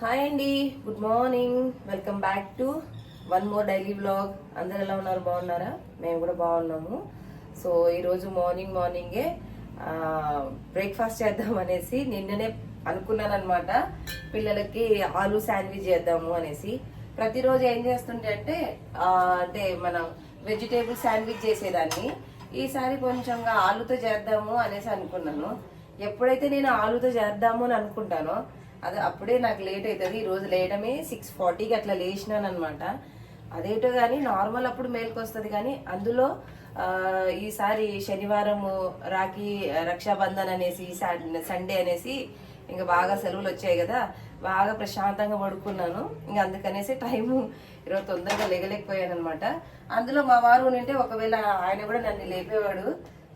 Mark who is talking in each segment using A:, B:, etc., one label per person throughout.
A: Hi అండి good morning. Welcome back to one more daily blog అందరు ఎలా ఉన్నారు? బాగున్నారా? మేము కూడా బాగున్నాము. సో ఈరోజు మార్నింగ్ మార్నింగే బ్రేక్ఫాస్ట్ చేద్దాం అనేసి నిన్ననే అనుకున్నాను అనమాట పిల్లలకి ఆలు శాండ్విచ్ చేద్దాము అనేసి. ప్రతిరోజు ఏం చేస్తుంటే అంటే అంటే మనం వెజిటేబుల్ శాండ్విచ్ చేసేదాన్ని. ఈసారి కొంచెంగా ఆలుతో చేద్దాము అనేసి అనుకున్నాను. ఎప్పుడైతే నేను ఆలుతో చేద్దాము అని అనుకుంటానో అది అప్పుడే నాకు లేట్ అవుతుంది. ఈరోజు రోజు లేయడమే సిక్స్ ఫార్టీకి అట్లా లేచినాను అనమాట అదేటో కానీ నార్మల్ అప్పుడు మేల్కొస్తుంది కానీ అందులో ఈసారి శనివారం రాఖీ రక్షాబంధన్ అనేసి సండే అనేసి ఇంకా బాగా సెలవులు వచ్చాయి కదా బాగా ప్రశాంతంగా పడుకున్నాను. ఇంకా అందుకనేసి టైము ఈరోజు తొందరగా లేగలేకపోయాను అనమాట అందులో మా వారు ఉంటే ఒకవేళ ఆయన కూడా నన్ను లేపేవాడు.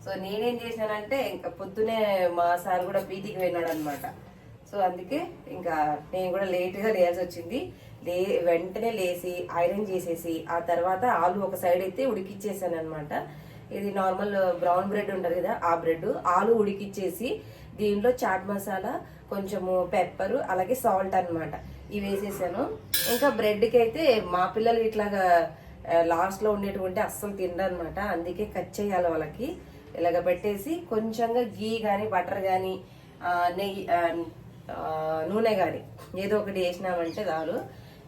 A: సో నేనేం చేశానంటే ఇంకా పొద్దునే మా సార్ కూడా పీటీకి వెళ్ళాడు అనమాట సో అందుకే ఇంకా నేను కూడా లేట్గా లేయాల్సి వచ్చింది. లే వెంటనే లేసి ఐరన్ చేసేసి ఆ తర్వాత ఆలు ఒక సైడ్ అయితే ఉడికిచ్చేసాను అనమాట ఇది నార్మల్ బ్రౌన్ బ్రెడ్ ఉంటుంది కదా ఆ బ్రెడ్. ఆలు ఉడికిచ్చేసి దీనిలో చాట్ మసాలా కొంచెము పెప్పర్ అలాగే సాల్ట్ అనమాట ఇవి వేసేసాను. ఇంకా బ్రెడ్కి అయితే మా పిల్లలు ఇట్లాగా లాస్ట్లో ఉండేటువంటి అస్సలు తినరనమాట అందుకే కట్ చేయాలి వాళ్ళకి. ఇలాగ పెట్టేసి కొంచెంగా గీ కానీ బటర్ కానీ నెయ్యి నూనె కానీ ఏదో ఒకటి వేసినామంటే చాలు.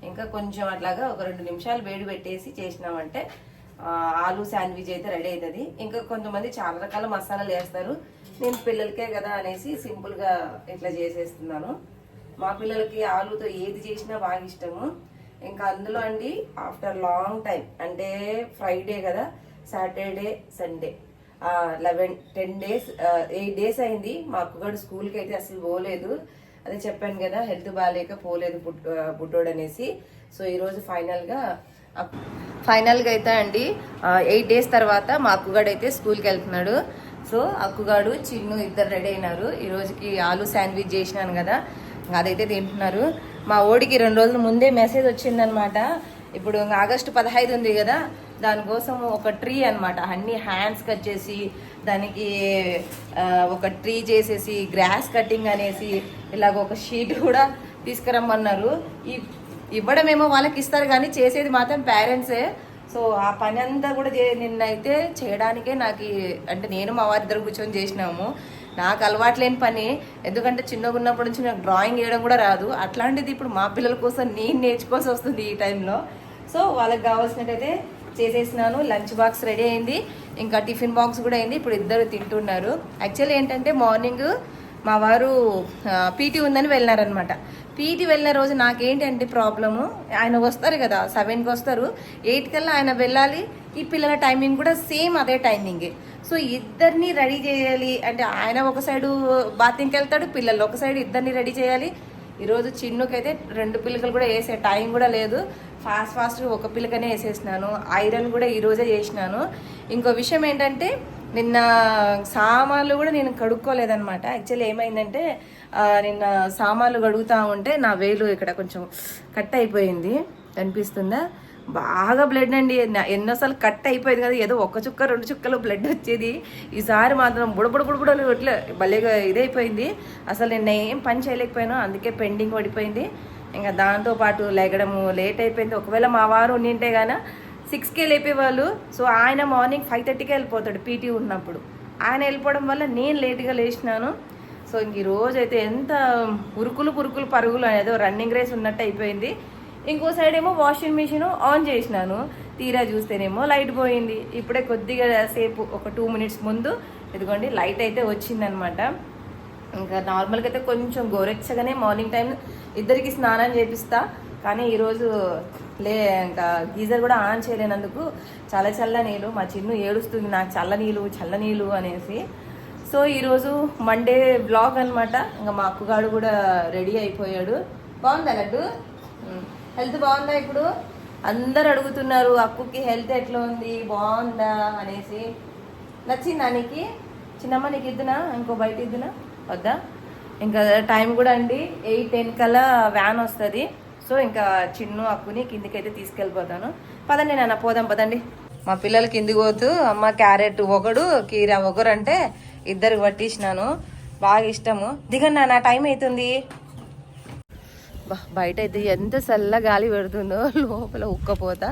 A: ఇంకా కొంచెం అట్లాగా ఒక రెండు నిమిషాలు వేడి పెట్టేసి చేసినామంటే ఆలు శాండ్విచ్ అయితే రెడీ అవుతుంది ఇంకా కొంతమంది చాలా రకాల మసాలాలు వేస్తారు. నేను పిల్లలకే కదా అనేసి సింపుల్గా ఇట్లా చేసేస్తున్నాను. మా పిల్లలకి ఆలుతో ఏది చేసినా బాగా ఇష్టము. ఇంకా అందులో అండి ఆఫ్టర్ లాంగ్ టైం అంటే ఫ్రైడే కదా Saturday Sunday eleven ten days eight days అయింది. మా అక్కగాడు స్కూల్కి అయితే అసలు పోలేదు. అదే చెప్పాను కదా హెల్త్ బాగాలేక పోలేదు పుట్ బుడ్డోడు అనేసి సో ఈరోజు ఫైనల్గా ఫైనల్గా అయితే అండి ఎయిట్ డేస్ తర్వాత మా అక్కుగాడు అయితే స్కూల్కి వెళ్తున్నాడు. సో అక్కుగాడు చిన్ను ఇద్దరు రెడీ అయినారు. ఈరోజుకి ఆలు శాండ్విచ్ చేసినాను కదా అదైతే తింటున్నారు. మా ఓడికి రెండు రోజుల ముందే మెసేజ్ వచ్చిందనమాట. ఇప్పుడు ఆగస్టు పదహైదు ఉంది కదా దానికోసం ఒక ట్రీ అన్నమాట. అన్ని హ్యాండ్స్ కట్ చేసి దానికి ఒక ట్రీ చేసేసి గ్రాస్ కటింగ్ అనేసి ఇలాగ ఒక షీట్ కూడా తీసుకురమ్మన్నారు. ఈ ఇవ్వడమేమో వాళ్ళకి ఇస్తారు కానీ చేసేది మాత్రం పేరెంట్సే. సో ఆ పని అంతా కూడా చే- నిన్నైతే చేయడానికే నాకు అంటే నేను మా వారిద్దరు కూర్చొని చేసినాము. నాకు అలవాటు లేని పని. ఎందుకంటే చిన్నగా ఉన్నప్పటి నుంచి నాకు డ్రాయింగ్ వేయడం కూడా రాదు. అట్లాంటిది ఇప్పుడు మా పిల్లల కోసం నేను నేర్చుకోవాల్సి వస్తుంది ఈ టైంలో. సో వాళ్ళకి కావాల్సినట్టయితే చేసేసినాను. లంచ్ బాక్స్ రెడీ అయింది. ఇంకా టిఫిన్ బాక్స్ కూడా అయింది. ఇప్పుడు ఇద్దరు తింటున్నారు. యాక్చువల్లీ ఏంటంటే మార్నింగ్ మా వారు పీటీ ఉందని వెళ్ళినారనమాట పీటీ వెళ్ళిన రోజు నాకేంటంటే ప్రాబ్లము ఆయన వస్తారు కదా సెవెన్కి వస్తారు. ఎయిట్ కల్లా ఆయన వెళ్ళాలి. ఈ పిల్లల టైమింగ్ కూడా సేమ్ అదే టైమింగే. సో ఇద్దరిని రెడీ చేయాలి. అంటే ఆయన ఒక సైడు బాత్రూమ్కి వెళ్తాడు పిల్లలు ఒక సైడ్ ఇద్దరిని రెడీ చేయాలి. ఈరోజు చిన్నుకైతే రెండు పిల్లకలు కూడా వేసే టైం కూడా లేదు. ఫాస్ట్ ఫాస్ట్ ఒక పిల్లకనే వేసేసినాను. ఐరన్ కూడా ఈరోజే చేసినాను. ఇంకో విషయం ఏంటంటే నిన్న సామాన్లు కూడా నేను కడుక్కోలేదనమాట యాక్చువల్లీ ఏమైందంటే నిన్న సామాన్లు కడుగుతా ఉంటే నా వేలు ఇక్కడ కొంచెం కట్ అయిపోయింది. కనిపిస్తుందా? బాగా బ్లడ్ అండి. ఎన్నోసార్లు కట్ అయిపోయింది కదా ఏదో ఒక చుక్క రెండు చుక్కలు బ్లడ్ వచ్చేది. ఈసారి మాత్రం బుడబుడ బుడబుడలు ఇట్లా భలేగా ఇదైపోయింది. అసలు నిన్న ఏం పని చేయలేకపోయాను అందుకే పెండింగ్ పడిపోయింది. ఇంకా దాంతో పాటు లెగడము లేట్ అయిపోయింది. ఒకవేళ మా వారు ఉండింటే కానీ సిక్స్కే లేపేవాళ్ళు. సో ఆయన మార్నింగ్ ఫైవ్ థర్టీకే వెళ్ళిపోతాడు పీటీ ఉన్నప్పుడు. ఆయన వెళ్ళిపోవడం వల్ల నేను లేట్గా లేచినాను. సో ఇంక ఈ రోజు అయితే ఎంత ఉరుకులు పురుకులు పరుగులు ఏదో రన్నింగ్ రేస్ ఉన్నట్టు అయిపోయింది. ఇంకో సైడ్ ఏమో వాషింగ్ మిషన్ ఆన్ చేసినాను. తీరా చూస్తేనేమో లైట్ పోయింది. ఇప్పుడే కొద్దిగా సేపు ఒక టూ మినిట్స్ ముందు ఇదిగోండి లైట్ అయితే వచ్చిందనమాట. ఇంకా నార్మల్గా అయితే కొంచెం గోరెచ్చగానే మార్నింగ్ టైం ఇద్దరికి స్నానం చేపిస్తా. కానీ ఈరోజు లే ఇంకా గీజర్ కూడా ఆన్ చేయలేనందుకు చాలా చల్ల నీళ్ళు మా చిన్ను ఏడుస్తుంది నాకు చల్ల నీళ్ళు చల్ల నీళ్ళు అనేసి. సో ఈరోజు మండే బ్లాగ్ అనమాట ఇంకా మా అక్కగాడు కూడా రెడీ అయిపోయాడు. బాగుందా లడ్డు? హెల్త్ బాగుందా ఇప్పుడు? అందరు అడుగుతున్నారు అక్కుకి హెల్త్ ఎట్లా ఉంది? బాగుందా? అనేసి. నచ్చిందా నీకు? చిన్నమ్మ నీకు ఇద్దునా? ఇంకో బయట ఇద్దునా? వద్దా? ఇంకా టైం కూడా అండి. ఎయిట్ టెన్ కల్లా వ్యాన్ వస్తుంది. సో ఇంకా చిన్ను అక్కుని కిందికైతే తీసుకెళ్ళిపోతాను. పదండి నాన్న పోదాం పదండి. మా పిల్లలు కిందికి పోతూ అమ్మ క్యారెట్ ఒకడు కీరా ఒకరు అంటే ఇద్దరికి పట్టించినాను. బాగా ఇష్టము. దిగండి నాన్న టైం అవుతుంది బయట అయితే ఎంత చల్ల గాలి పెడుతుందో లోపల ఉక్కపోత.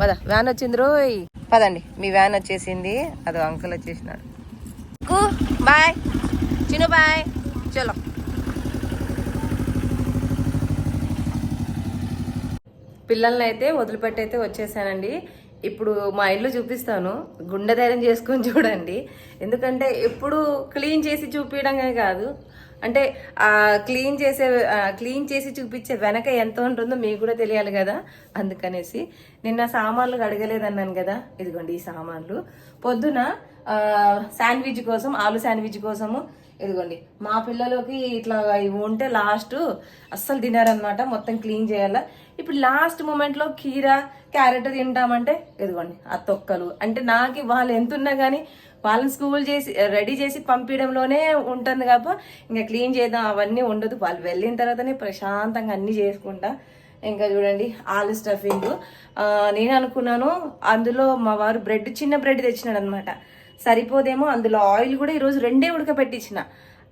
A: పద వ్యాన్ వచ్చింది రోయ్. పదండి మీ వ్యాన్ వచ్చేసింది. అదో అంకుల్ వచ్చేసినాడు. బాయ్. చిన్న బాయ్ చలో పిల్లల్ని అయితే వదిలిపెట్టి అయితే వచ్చేసానండి. ఇప్పుడు మా ఇల్లు చూపిస్తాను. గుండె ధైర్యం చేసుకొని చూడండి. ఎందుకంటే ఎప్పుడు క్లీన్ చేసి చూపించడమే కాదు. అంటే క్లీన్ చేసే క్లీన్ చేసి చూపించే వెనక ఎంత ఉంటుందో మీకు కూడా తెలియాలి కదా. అందుకనేసి నిన్న సామాన్లు కడగలేదన్నాను కదా. ఇదిగోండి ఈ సామాన్లు. పొద్దున శాండ్విచ్ కోసం ఆలు శాండ్విచ్ కోసము ఇదిగోండి మా పిల్లలకి ఇట్లా ఇవి ఉంటే లాస్ట్ అస్సలు తినారనమాట మొత్తం క్లీన్ చేయాలా. ఇప్పుడు లాస్ట్ మూమెంట్లో కీర క్యారెట్ తింటామంటే ఇదిగోండి ఆ తొక్కలు. అంటే నాకు వాళ్ళు ఎంత ఉన్నా కానీ వాళ్ళని స్కూల్ చేసి రెడీ చేసి పంపించడంలోనే ఉంటుంది కాబట్టి ఇంకా క్లీన్ చేద్దాం అవన్నీ ఉండదు. వాళ్ళు వెళ్ళిన తర్వాతనే ప్రశాంతంగా అన్నీ చేసుకుంటా. ఇంకా చూడండి ఆలు స్టఫింగ్ నేను అనుకున్నాను అందులో మా వారు బ్రెడ్ చిన్న బ్రెడ్ తెచ్చినాడు అనమాట సరిపోదేమో అందులో ఆయిల్ కూడా ఈరోజు రెండే ఉడకపెట్టించిన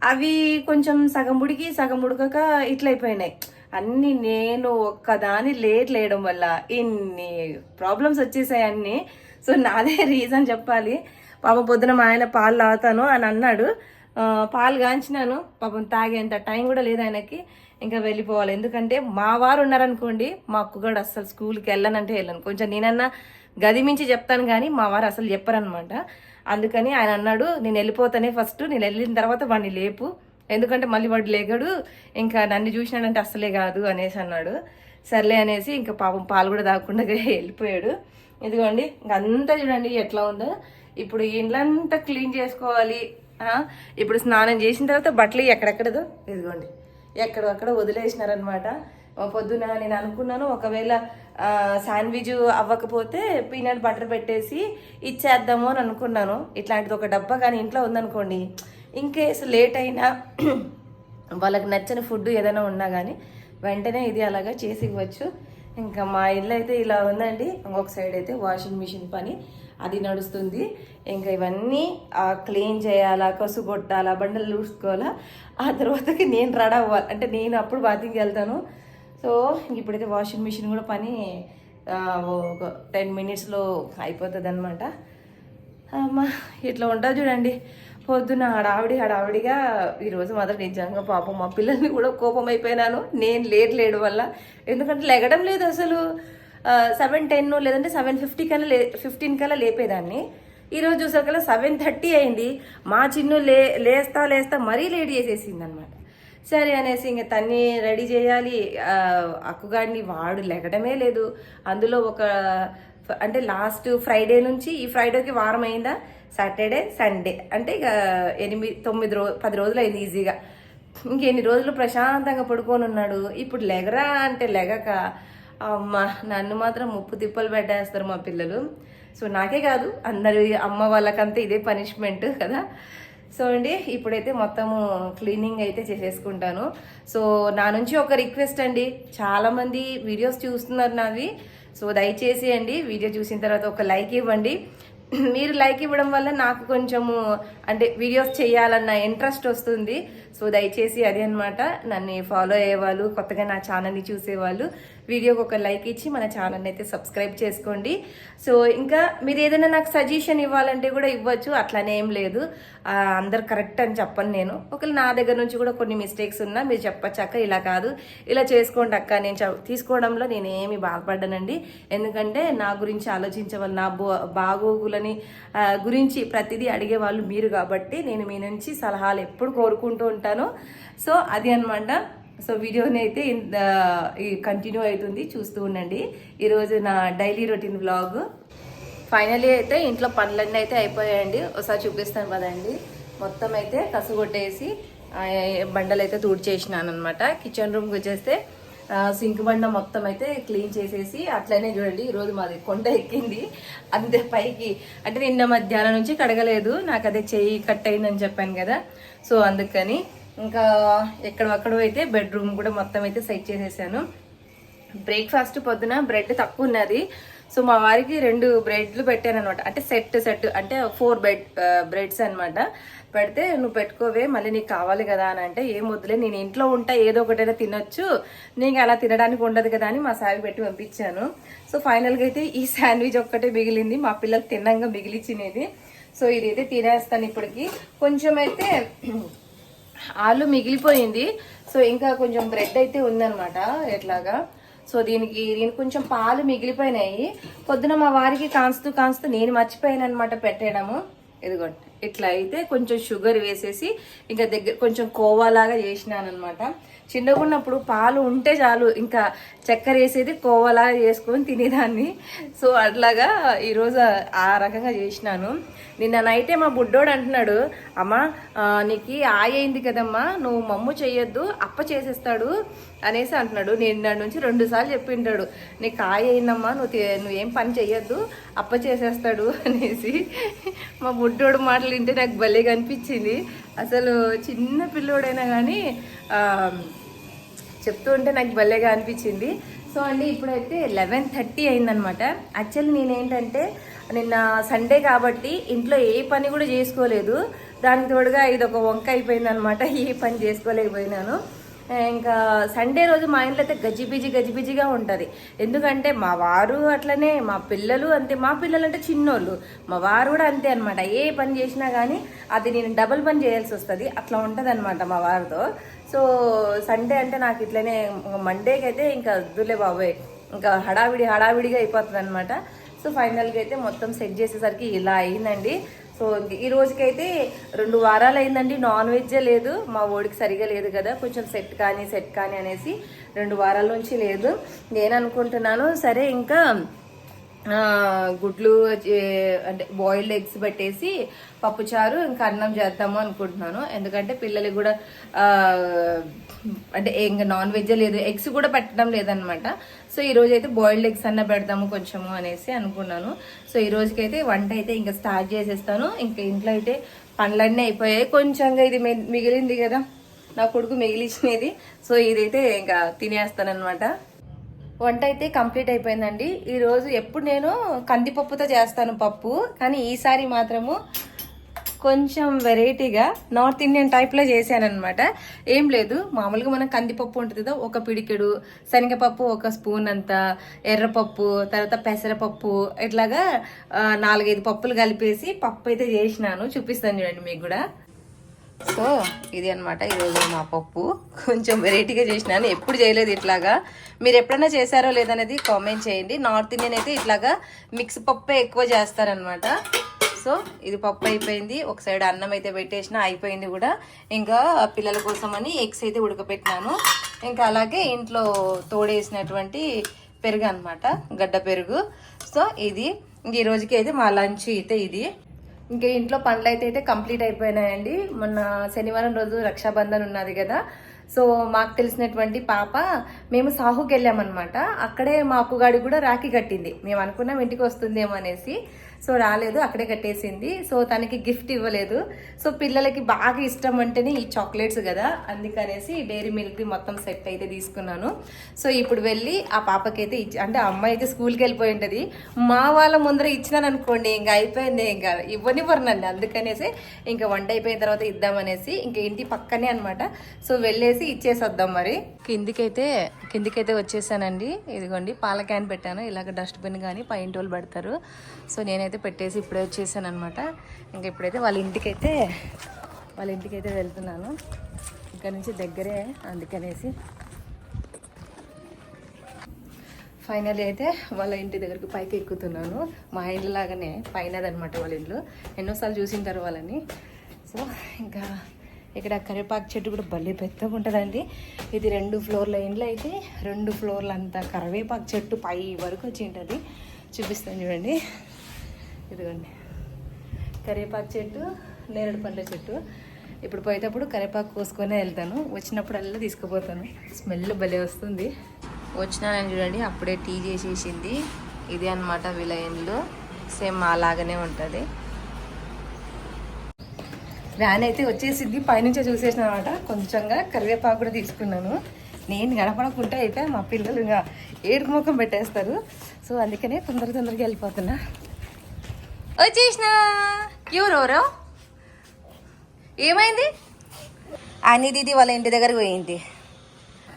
A: అవి కొంచెం సగం ఉడికి సగం ఉడకక ఇట్లయిపోయినాయి. అన్ని నేను ఒక్కదాని లేట్ లేయడం వల్ల ఇన్ని ప్రాబ్లమ్స్ వచ్చేసాయి అన్ని. సో నాదే రీజన్ చెప్పాలి. పాప పొద్దున మా ఆయన పాలు తాగుతాను అని అన్నాడు. పాలు గాంచినాను పాపం తాగేంత టైం కూడా లేదు ఆయనకి. ఇంకా వెళ్ళిపోవాలి. ఎందుకంటే మా వారు ఉన్నారనుకోండి మా అక్కగాడు అస్సలు స్కూల్కి వెళ్ళనంటే వెళ్ళను. కొంచెం నేనన్నా గది మించి చెప్తాను కానీ మా వారు అసలు చెప్పరనమాట అందుకని ఆయన అన్నాడు నేను వెళ్ళిపోతానే ఫస్ట్ నేను వెళ్ళిన తర్వాత వాడిని లేపు. ఎందుకంటే మళ్ళీ వాడు లేగడు. ఇంకా నన్ను చూసినాడంటే అస్సలే కాదు అనేసి అన్నాడు. సర్లే అనేసి ఇంకా పాపం పాలు కూడా తాగకుండా వెళ్ళిపోయాడు. ఇదిగోండి ఇంక అంతా చూడండి ఎట్లా ఉందో. ఇప్పుడు ఇండ్లంతా క్లీన్ చేసుకోవాలి. ఇప్పుడు స్నానం చేసిన తర్వాత బట్టలు ఎక్కడెక్కడదో? ఇదిగోండి ఎక్కడక్కడ వదిలేసినారనమాట పొద్దున నేను అనుకున్నాను ఒకవేళ శాండ్విచ్ అవ్వకపోతే పీనట్ బటర్ పెట్టేసి ఇచ్చేద్దాము అని అనుకున్నాను. ఇట్లాంటిది ఒక డబ్బా కానీ ఇంట్లో ఉందనుకోండి ఇన్కేస్ లేట్ అయినా వాళ్ళకి నచ్చని ఫుడ్ ఏదైనా ఉన్నా కానీ వెంటనే ఇది అలాగా చేసి ఇవ్వచ్చు. ఇంకా మా ఇల్లు అయితే ఇలా ఉందండి. ఇంకొక సైడ్ అయితే వాషింగ్ మిషన్ పని అది నడుస్తుంది. ఇంకా ఇవన్నీ క్లీన్ చేయాలా కసు కొట్టాలా బండలు లూడ్చుకోవాలా ఆ తర్వాతకి నేను రెడీ అవ్వాలి. అంటే నేను అప్పుడు బాతింగ్కి వెళ్తాను. సో ఇప్పుడైతే వాషింగ్ మిషన్ కూడా పని ఒక టెన్ మినిట్స్లో అయిపోతుంది అనమాట అమ్మ ఇట్లా ఉంటుంది చూడండి. పొద్దున హడావిడి హడావిడిగా ఈరోజు మాత్రం నిజంగా పాపం మా పిల్లల్ని కూడా కోపం అయిపోయినాను నేను లేట్ లేడు వల్ల. ఎందుకంటే లెగడం లేదు అసలు. సెవెన్ టెన్ లేదంటే సెవెన్ ఫిఫ్టీ కల్లా లే ఫిఫ్టీన్ కల్లా లేపేదాన్ని. ఈరోజు చూసాకల్లా సెవెన్ థర్టీ అయింది. మా చిన్ను లే లేస్తా లేస్తా మరీ లేట్ చేసేసింది అనమాట సరే అనేసి ఇంక తన్ని రెడీ చేయాలి. అక్కుగాడిని వాడు లెగడమే లేదు. అందులో ఒక అంటే లాస్ట్ ఫ్రైడే నుంచి ఈ ఫ్రైడేకి వారం అయిందా? Saturday Sunday. అంటే ఇక ఎనిమిది తొమ్మిది రో పది రోజులు అయింది ఈజీగా. ఇంకెన్ని రోజులు ప్రశాంతంగా పడుకొని ఉన్నాడు? ఇప్పుడు లెగరా అంటే లెగక. అమ్మ నన్ను మాత్రం ముప్పు తిప్పలు పెట్టేస్తారు మా పిల్లలు. సో నాకే కాదు అందరి అమ్మ వాళ్ళకంతా ఇదే పనిష్మెంట్ కదా. సో అండి ఇప్పుడైతే మొత్తము క్లీనింగ్ అయితే చేసేసుకుంటాను. సో నా నుంచి ఒక రిక్వెస్ట్ అండి చాలామంది వీడియోస్ చూస్తున్నారు నావి. సో దయచేసి అండి వీడియో చూసిన తర్వాత ఒక లైక్ ఇవ్వండి. మీరు లైక్ ఇవ్వడం వల్ల నాకు కొంచెము అంటే వీడియోస్ చేయాలన్న ఇంట్రెస్ట్ వస్తుంది. సో దయచేసి అదే అనమాట నన్ను ఫాలో అయ్యేవాళ్ళు కొత్తగా నా ఛానల్ని చూసేవాళ్ళు. వీడియోకి ఒక లైక్ ఇచ్చి మన ఛానల్ని అయితే సబ్స్క్రైబ్ చేసుకోండి. సో ఇంకా మీరు ఏదైనా నాకు సజెషన్ ఇవ్వాలంటే కూడా ఇవ్వచ్చు. అట్లానే ఏం లేదు. అందరు కరెక్ట్ అని చెప్పను నేను. ఒకవేళ నా దగ్గర నుంచి కూడా కొన్ని మిస్టేక్స్ ఉన్నా మీరు చెప్పచ్చు అక్క ఇలా కాదు. ఇలా చేసుకోండి అక్క నేను తీసుకోవడంలో నేను ఏమి బాధపడ్డానండి ఎందుకంటే నా గురించి ఆలోచించే నా బో బాగోగులని గురించి ప్రతిదీ అడిగే వాళ్ళు మీరు కాబట్టి నేను మీ నుంచి సలహాలు ఎప్పుడు కోరుకుంటూ ఉంటాను. సో అది అనమాట సో వీడియోని అయితే కంటిన్యూ అవుతుంది. చూస్తూ ఉండండి. ఈరోజు నా డైలీ రొటీన్ వ్లాగ్. ఫైనలీ అయితే ఇంట్లో పనులన్నీ అయితే అయిపోయాయండి. ఒకసారి చూపిస్తాను కదండి మొత్తం అయితే కసుగొట్టేసి బండలు అయితే తుడిచేసినాను అనమాట కిచెన్ రూమ్కి వచ్చేస్తే సింక్ బండ మొత్తం అయితే క్లీన్ చేసేసి అట్లనే చూడండి. ఈరోజు మాది కొండ ఎక్కింది. అంతే పైకి. అంటే నిన్న మధ్యాహ్నం నుంచి కడగలేదు. నాకు అదే చెయ్యి కట్ అయిందని చెప్పాను కదా. సో అందుకని ఇంకా ఎక్కడక్కడ అయితే బెడ్రూమ్ కూడా మొత్తం అయితే సెట్ చేసేసాను. బ్రేక్ఫాస్ట్ పొద్దున బ్రెడ్ తక్కువ ఉన్నది. సో మా వారికి రెండు బ్రెడ్లు పెట్టాను అనమాట అంటే సెట్ సెట్ అంటే ఫోర్ బెడ్ బ్రెడ్స్ అనమాట పెడితే నువ్వు పెట్టుకోవే మళ్ళీ నీకు కావాలి కదా అని అంటే ఏం వద్దులే నేను ఇంట్లో ఉంటా ఏదో ఒకటైనా తినొచ్చు. నీకు అలా తినడానికి ఉండదు కదా అని మా సారి పెట్టి పంపించాను. సో ఫైనల్గా అయితే ఈ శాండ్విచ్ ఒక్కటే మిగిలింది. మా పిల్లలు తిన్నంగా మిగిలిచ్చినది. సో ఇదైతే తినేస్తాను ఇప్పటికి. కొంచెం అయితే ఆలు మిగిలిపోయింది. సో ఇంకా కొంచెం బ్రెడ్ అయితే ఉందనమాట ఎట్లాగా. సో దీనికి దీనికి కొంచెం పాలు మిగిలిపోయినాయి. పొద్దున మా వారికి కాన్స్తూ కాన్స్తూ నేను మర్చిపోయాను అనమాట పెట్టేయడము ఇదిగోండి. ఇట్లా అయితే కొంచెం షుగర్ వేసేసి ఇంకా దగ్గర కొంచెం కోవాలాగా చేసినాను అనమాట చిన్నగా ఉన్నప్పుడు పాలు ఉంటే చాలు ఇంకా చక్కెర వేసేది కోవలాగా చేసుకొని తినేదాన్ని. సో అట్లాగా ఈరోజు ఆ రకంగా చేసినాను. నిన్న నైటే మా బుడ్డోడు అంటున్నాడు అమ్మా నీకు ఆయ అయింది కదమ్మా నువ్వు మమ్ము చేయొద్దు అప్ప చేసేస్తాడు అనేసి అంటున్నాడు. నేను దాని నుంచి రెండు సార్లు చెప్పింటాడు నీ కాయ అయిందమ్మా నువ్వు నువ్వేం పని చెయ్యొద్దు అప్ప చేసేస్తాడు అనేసి మా బుడ్డోడు మాటలు వింటే నాకు భలేగా అనిపించింది అసలు చిన్న పిల్లోడైనా కానీ చెప్తూ ఉంటే నాకు భలేగా అనిపించింది. సో అండి ఇప్పుడైతే లెవెన్ థర్టీ అయిందనమాట. యాక్చువల్లీ నేనేంటంటే నిన్న సండే కాబట్టి ఇంట్లో ఏ పని కూడా చేసుకోలేదు. దానికి తోడుగా ఇది ఒక వంక అయిపోయిందనమాట. ఏ పని చేసుకోలేకపోయినాను. ఇంకా సండే రోజు మా ఇంట్లో అయితే గజిబిజి గజిబిజిగా ఉంటుంది. ఎందుకంటే మా వారు అట్లనే మా పిల్లలు అంతే. మా పిల్లలు అంటే చిన్నోళ్ళు. మా వారు కూడా అంతే అనమాట ఏ పని చేసినా కానీ అది నేను డబుల్ పని చేయాల్సి వస్తుంది. అట్లా ఉంటుంది అనమాట మా వారితో. సో సండే అంటే నాకు ఇట్లనే మండేకి అయితే ఇంకా వద్దులే బాబోయ్. ఇంకా హడావిడి హడావిడిగా అయిపోతుంది అనమాట సో ఫైనల్గా అయితే మొత్తం సెట్ చేసేసరికి ఇలా అయిందండి. సో ఈ రోజుకైతే రెండు వారాలు అయిందండి నాన్ వెజ్జే లేదు. మా ఓడికి సరిగా లేదు కదా. కొంచెం సెట్ కానీ సెట్ కానీ అనేసి రెండు వారాల నుంచి లేదు. నేను అనుకుంటున్నాను సరే ఇంకా గుడ్లు అంటే బాయిల్డ్ ఎగ్స్ పెట్టేసి పప్పుచారు ఇంకా అన్నం చేద్దాము అనుకుంటున్నాను. ఎందుకంటే పిల్లలకి కూడా అంటే ఇంకా నాన్ వెజ్ లేదు. ఎగ్స్ కూడా పెట్టడం లేదనమాట సో ఈ రోజు అయితే బాయిల్డ్ ఎగ్స్ అన్న పెడతాము కొంచెము అనేసి అనుకున్నాను. సో ఈ రోజుకైతే వంట అయితే ఇంకా స్టార్ట్ చేసేస్తాను. ఇంకా ఇంట్లో అయితే పనులన్నీ అయిపోయాయి. కొంచెంగా ఇది మిగిలింది కదా. నా కొడుకు మిగిలిచ్చినది సో ఇదైతే ఇంకా తినేస్తానన్నమాట. వంట అయితే కంప్లీట్ అయిపోయిందండి. ఈరోజు ఎప్పుడు నేను కందిపప్పుతో చేస్తాను పప్పు కానీ ఈసారి మాత్రము కొంచెం వెరైటీగా నార్త్ ఇండియన్ టైప్లో చేశానమాట ఏం లేదు మామూలుగా మనం కందిపప్పు ఉంటుంది కదా ఒక పిడికెడు శనగపప్పు ఒక స్పూన్ అంత ఎర్రపప్పు తర్వాత పెసరపప్పు ఇట్లాగా నాలుగైదు పప్పులు కలిపేసి పప్పు అయితే చేసినాను. చూపిస్తాను చూడండి మీకు కూడా. సో ఇది అనమాట ఈరోజు మా పప్పు. కొంచెం వెరైటీగా చేసినాను ఎప్పుడు చేయలేదు ఇట్లాగా. మీరు ఎప్పుడైనా చేశారో లేదనేది కామెంట్ చేయండి. నార్త్ ఇండియన్ అయితే ఇట్లాగా మిక్స్ పప్పే ఎక్కువ చేస్తారనమాట సో ఇది పప్పు అయిపోయింది. ఒక సైడ్ అన్నం అయితే పెట్టేసిన అయిపోయింది కూడా. ఇంకా పిల్లల కోసం అని ఎగ్స్ అయితే ఉడకపెట్టినాను. ఇంకా అలాగే ఇంట్లో తోడేసినటువంటి పెరుగు అనమాట గడ్డ పెరుగు. సో ఇది ఈ రోజుకి అయితే మా లంచ్ అయితే ఇది. ఇంకా ఇంట్లో పనులు అయితే అయితే కంప్లీట్ అయిపోయినాయండి. మొన్న శనివారం రోజు రక్షాబంధన్ ఉన్నది కదా. సో మాకు తెలిసినటువంటి పాప మేము సాహుకి వెళ్ళామన్నమాట. అక్కడే మా అక్కుగాడి కూడా రాఖీ కట్టింది. మేము అనుకున్నాం ఇంటికి వస్తుందేమో అనేసి. సో రాలేదు అక్కడే కట్టేసింది. సో తనకి గిఫ్ట్ ఇవ్వలేదు. సో పిల్లలకి బాగా ఇష్టం అంటేనే ఈ చాక్లెట్స్ కదా. అందుకనేసి డైరీ మిల్క్ మొత్తం సెట్ అయితే తీసుకున్నాను. సో ఇప్పుడు వెళ్ళి ఆ పాపకైతే ఇచ్చి అంటే ఆ అమ్మాయి అయితే స్కూల్కి వెళ్ళిపోయి ఉంటుంది. మా వాళ్ళ ముందర ఇచ్చినాను అనుకోండి ఇంకా అయిపోయింది ఇంకా. ఇవ్వనివ్వరు నన్ను. అందుకనేసి ఇంకా వంట అయిపోయిన తర్వాత ఇద్దామనేసి ఇంకా ఇంటి పక్కనే అనమాట సో వెళ్ళేసి ఇచ్చేసి వద్దాం మరి. కిందికైతే కిందికైతే వచ్చేసానండి. ఇదిగోండి పాల క్యాన్ పెట్టాను. ఇలాగ డస్ట్బిన్ కానీ పైన వాళ్ళు పెడతారు. సో నేనైతే పెట్టేసి ఇప్పుడే వచ్చేసాను అనమాట ఇంకా ఇప్పుడైతే వాళ్ళ ఇంటికైతే వాళ్ళ ఇంటికైతే వెళ్తున్నాను. ఇక్కడ నుంచి దగ్గరే అందుకనేసి. ఫైనల్ అయితే వాళ్ళ ఇంటి దగ్గరికి పైకి ఎక్కుతున్నాను. మా ఇల్లు లాగానే పైనదనమాట వాళ్ళ ఇల్లు. ఎన్నోసార్లు చూసిన వాళ్ళని. సో ఇంకా ఇక్కడ కరివేపాకు చెట్టు కూడా భలే పెద్దగా ఉంటుందండి. ఇది రెండు ఫ్లోర్ల ఇండ్లు అయితే రెండు ఫ్లోర్లు అంతా కరివేపాకు చెట్టు పై వరకు వచ్చి ఉంటుంది. చూపిస్తాను చూడండి. ఇదిగోండి. కరివేపాకు చెట్టు నేరేడు పండ్ల చెట్టు. ఇప్పుడు పోయేటప్పుడు కరివేపాకు కోసుకొని వెళ్తాను. వచ్చినప్పుడల్లా తీసుకుపోతాను. స్మెల్ భలే వస్తుంది. వచ్చినానని చూడండి అప్పుడే టీ చేసేసింది. ఇది అన్నమాట వీళ్ళ సేమ్ అలాగనే ఉంటుంది. వ్యాన్ అయితే వచ్చేసింది. పైనుంచే చూసేసిన అనమాట. కొంచెంగా కరివేపాకు కూడా తీసుకున్నాను. నేను గడపడకుంటే అయితే మా పిల్లలు ఇంకా ఏడుకు ముఖం పెట్టేస్తారు. సో అందుకనే తొందర తొందరగా వెళ్ళిపోతున్నా. వచ్చేసిన? ఎవరెవరో ఏమైంది? అని దీది వాళ్ళ ఇంటి దగ్గర పోయింది.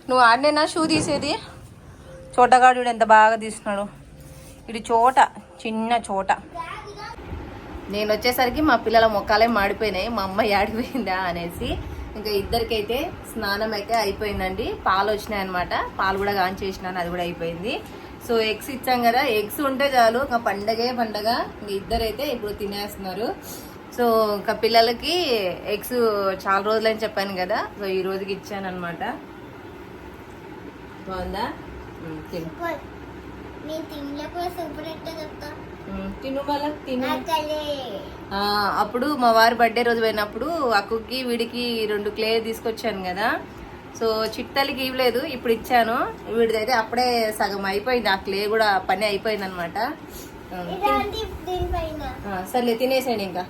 A: నువ్వు ఆడనేనా షూ తీసేది? చోటగాడు ఎంత బాగా తీస్తున్నాడు. ఇది చోట చిన్న చోట. నేను వచ్చేసరికి మా పిల్లల మొక్కలే మాడిపోయినాయి మా అమ్మ ఆడిపోయిందా అనేసి. ఇంకా ఇద్దరికైతే స్నానం అయితే అయిపోయిందండి. పాలు వచ్చినాయి అనమాట పాలు కూడా కాంచేసినాను చేసినాను అది కూడా అయిపోయింది. సో ఎగ్స్ ఇచ్చాం కదా ఎగ్స్ ఉంటే చాలు. ఇంకా పండగే పండగ ఇంకా ఇద్దరైతే ఇప్పుడు తినేస్తున్నారు. సో ఇంకా పిల్లలకి ఎగ్స్ చాలా రోజులని చెప్పాను కదా. సో ఈ రోజుకి ఇచ్చాను అనమాట బాగుందా అప్పుడు మా వారి బర్త్డే రోజు పోయినప్పుడు అక్కుకి వీడికి రెండు క్లే తీసుకొచ్చాను కదా. సో చిట్టలికి ఇవ్వలేదు ఇప్పుడు ఇచ్చాను. వీడిదైతే అప్పుడే సగం అయిపోయింది ఆ క్లే కూడా పని అయిపోయింది అనమాట సర్లే తినేసేయండి ఇంకా.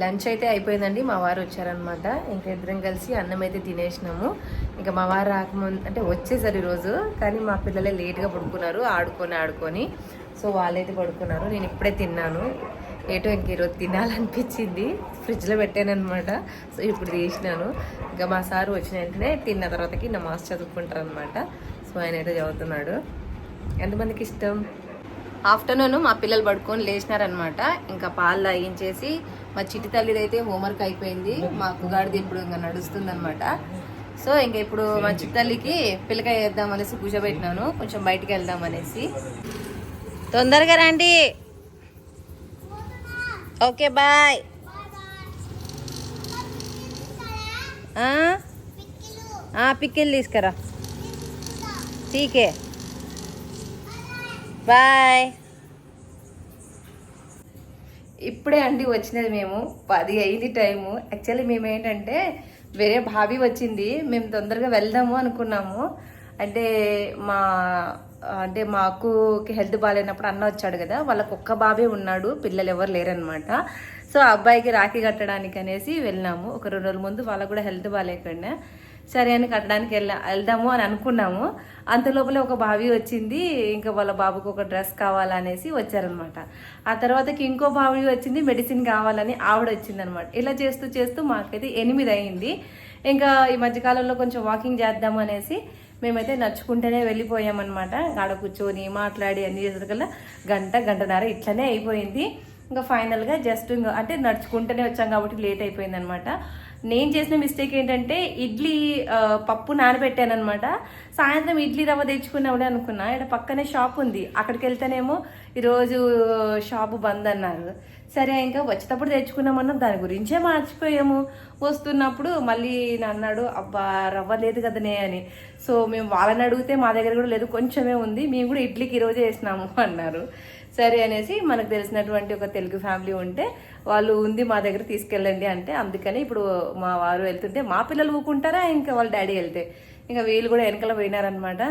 A: లంచ్ అయితే అయిపోయిందండి మా వారు వచ్చారనమాట. ఇంకా ఇద్దరం కలిసి అన్నం అయితే తినేసినాము. ఇంకా మా వారు రాకముందు అంటే వచ్చేసారు ఈరోజు కానీ మా పిల్లలే లేట్గా పడుకున్నారు ఆడుకొని ఆడుకొని. సో వాళ్ళైతే పడుకున్నారు. నేను ఇప్పుడే తిన్నాను. ఏటో ఇంక ఈరోజు తినాలనిపించింది. ఫ్రిడ్జ్లో పెట్టాను అనమాట సో ఇప్పుడు తీసినాను. ఇంకా మా సారు వచ్చిన వెంటనే తిన్న తర్వాతకి నమాజ్ చదువుకుంటారు అనమాట సో ఆయన అయితే చదువుతున్నాడు. ఎంతమందికి ఇష్టం? ఆఫ్టర్నూన్ మా పిల్లలు పడుకొని లేచినారనమాట ఇంకా పాలు తాగించేసి మా చిట్టి తల్లిది అయితే హోంవర్క్ అయిపోయింది. మా కుగాడిది ఇప్పుడు ఇంకా నడుస్తుంది అనమాట సో ఇంకా ఇప్పుడు మా చిట్టి తల్లికి పిల్లకాయ వేద్దాం అనేసి కూర్చోబెట్టినాను కొంచెం బయటికి వెళ్దాం అనేసి. తొందరగా రండి. Okay bye. పిక్కిల్ తీసుకురా. టీకే బాయ్. ఇప్పుడే అండి వచ్చినది మేము. పది అయింది టైము. యాక్చువల్లీ మేము ఏంటంటే వేరే భావి వచ్చింది. మేము తొందరగా వెళ్దాము అనుకున్నాము. అంటే మా అంటే మాకు హెల్త్ బాగాలేనప్పుడు అన్న వచ్చాడు కదా వాళ్ళకు ఒక్క బాబే ఉన్నాడు పిల్లలు ఎవరు లేరనమాట సో ఆ అబ్బాయికి రాఖీ కట్టడానికి అనేసి వెళ్ళినాము. ఒక రెండు రోజుల ముందు వాళ్ళకు కూడా హెల్త్ బాగాలేకుండా సరే అని కట్టడానికి వెళ్ళా వెళ్దాము అని అనుకున్నాము. అంత లోపల ఒక బావి వచ్చింది ఇంకా వాళ్ళ బాబుకు ఒక డ్రెస్ కావాలనేసి వచ్చారనమాట ఆ తర్వాతకి ఇంకో బావి వచ్చింది మెడిసిన్ కావాలని ఆవిడ వచ్చిందనమాట ఇలా చేస్తూ చేస్తూ మాకైతే ఎనిమిది అయింది. ఇంకా ఈ మధ్యకాలంలో కొంచెం వాకింగ్ చేద్దాం అనేసి మేమైతే నడుచుకుంటూనే వెళ్ళిపోయామన్నమాట. ఆడ కూర్చొని మాట్లాడి అన్ని చేసేకల్లా గంట గంటన్నర ఇట్లనే అయిపోయింది. ఇంకా ఫైనల్గా జస్ట్ ఇంకా అంటే నడుచుకుంటూనే వచ్చాం కాబట్టి లేట్ అయిపోయింది అనమాట నేను చేసిన మిస్టేక్ ఏంటంటే ఇడ్లీ పప్పు నానబెట్టాను అనమాట సాయంత్రం ఇడ్లీ రవ్వ తెచ్చుకున్నామని అనుకున్నా. ఇక్కడ పక్కనే షాప్ ఉంది. అక్కడికి వెళ్తేనేమో ఈరోజు షాపు బంద్ అన్నారు. సరే ఇంకా వచ్చేటప్పుడు తెచ్చుకున్నామన్నా. దాని గురించే మర్చిపోయాము. వస్తున్నప్పుడు మళ్ళీ నా అన్నాడు అబ్బా రవ్వ లేదు కదనే అని. సో మేము వాళ్ళని అడిగితే మా దగ్గర కూడా లేదు. కొంచెమే ఉంది. మేము కూడా ఇడ్లీకి ఈరోజే వేసినాము అన్నారు. సరే అనేసి మనకు తెలిసినటువంటి ఒక తెలుగు ఫ్యామిలీ ఉంటే వాళ్ళు ఉంది మా దగ్గర తీసుకెళ్ళండి అంటే అందుకని ఇప్పుడు మా వారు వెళ్తుంటే మా పిల్లలు ఊకుంటారా? ఇంకా వాళ్ళ డాడీ వెళ్తే. ఇంకా వీళ్ళు కూడా వెనకాల పోయినారనమాట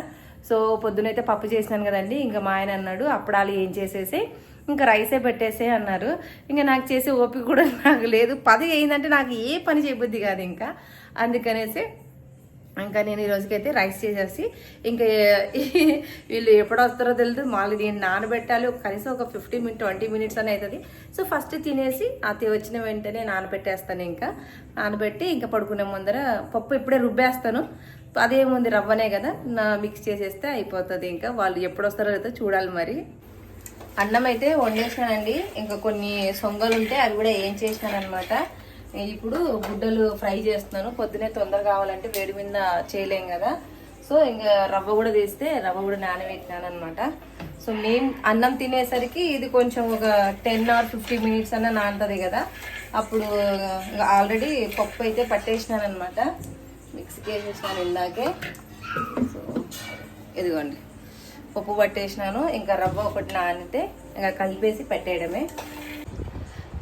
A: సో పొద్దునైతే పప్పు చేసినాను కదండి. ఇంకా మా ఆయన అన్నాడు అప్పడాలు ఏం చేసేసి? ఇంకా రైసే పెట్టేసే అన్నారు. ఇంకా నాకు చేసే ఓపిక కూడా నాకు లేదు. పది అయిందంటే నాకు ఏ పని చేయబుద్ది కాదు ఇంకా. అందుకనేసి ఇంకా నేను ఈ రోజుకైతే రైస్ చేసేసి ఇంకా వీళ్ళు ఎప్పుడు వస్తారో తెలియదు మళ్ళీ దీన్ని నానబెట్టాలి. కనీసం ఒక ఫిఫ్టీన్ మినిట్ ట్వంటీ మినిట్స్ అని అవుతుంది సో ఫస్ట్ తినేసి అతి వచ్చిన వెంటనే నానబెట్టేస్తాను ఇంకా. నానబెట్టి ఇంకా పడుకునే ముందర పప్పు ఇప్పుడే రుబ్బేస్తాను. అదేముంది రవ్వనే కదా. నా మిక్స్ చేసేస్తే అయిపోతుంది ఇంకా. వాళ్ళు ఎప్పుడు వస్తారో లేదో చూడాలి మరి. అన్నం అయితే వండేసానండి. ఇంకా కొన్ని సొంగలు ఉంటే అవి కూడా ఏం నేను ఇప్పుడు గుడ్డలు ఫ్రై చేస్తున్నాను. పొద్దునే తొందర కావాలంటే వేడి మీద చేయలేం కదా. సో ఇంకా రవ్వ కూడా తీస్తే రవ్వ కూడా నానబెట్టినాను అనమాట సో మేము అన్నం తినేసరికి ఇది కొంచెం ఒక టెన్ ఆర్ ఫిఫ్టీ మినిట్స్ అన్న నానుతుంది కదా. అప్పుడు ఆల్రెడీ పప్పు అయితే పట్టేసినాను అనమాట మిక్సీకి వేసేసినాను ఇందాకే. సో ఇదిగోండి. పప్పు పట్టేసినాను. ఇంకా రవ్వ ఒకటి నానితే ఇంకా కలిపేసి పెట్టేయడమే.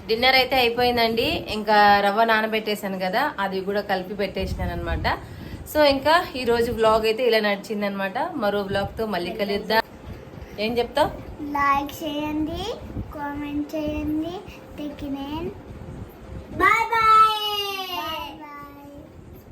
A: డిన్నర్ అయితే అయిపోయిందండి. ఇంకా రవ్వ నానబెట్టేశాను కదా అది కూడా కలిపి పెట్టేసినాను అనమాట సో ఇంకా ఈ రోజు అయితే ఇలా నడిచిందనమాట మరో బ్లాగ్తో తో మళ్ళీ కలుద్దాం. ఏం చెప్తావు?
B: లైక్ చేయండి కామెంట్ చేయండి బాయ్ బాయ్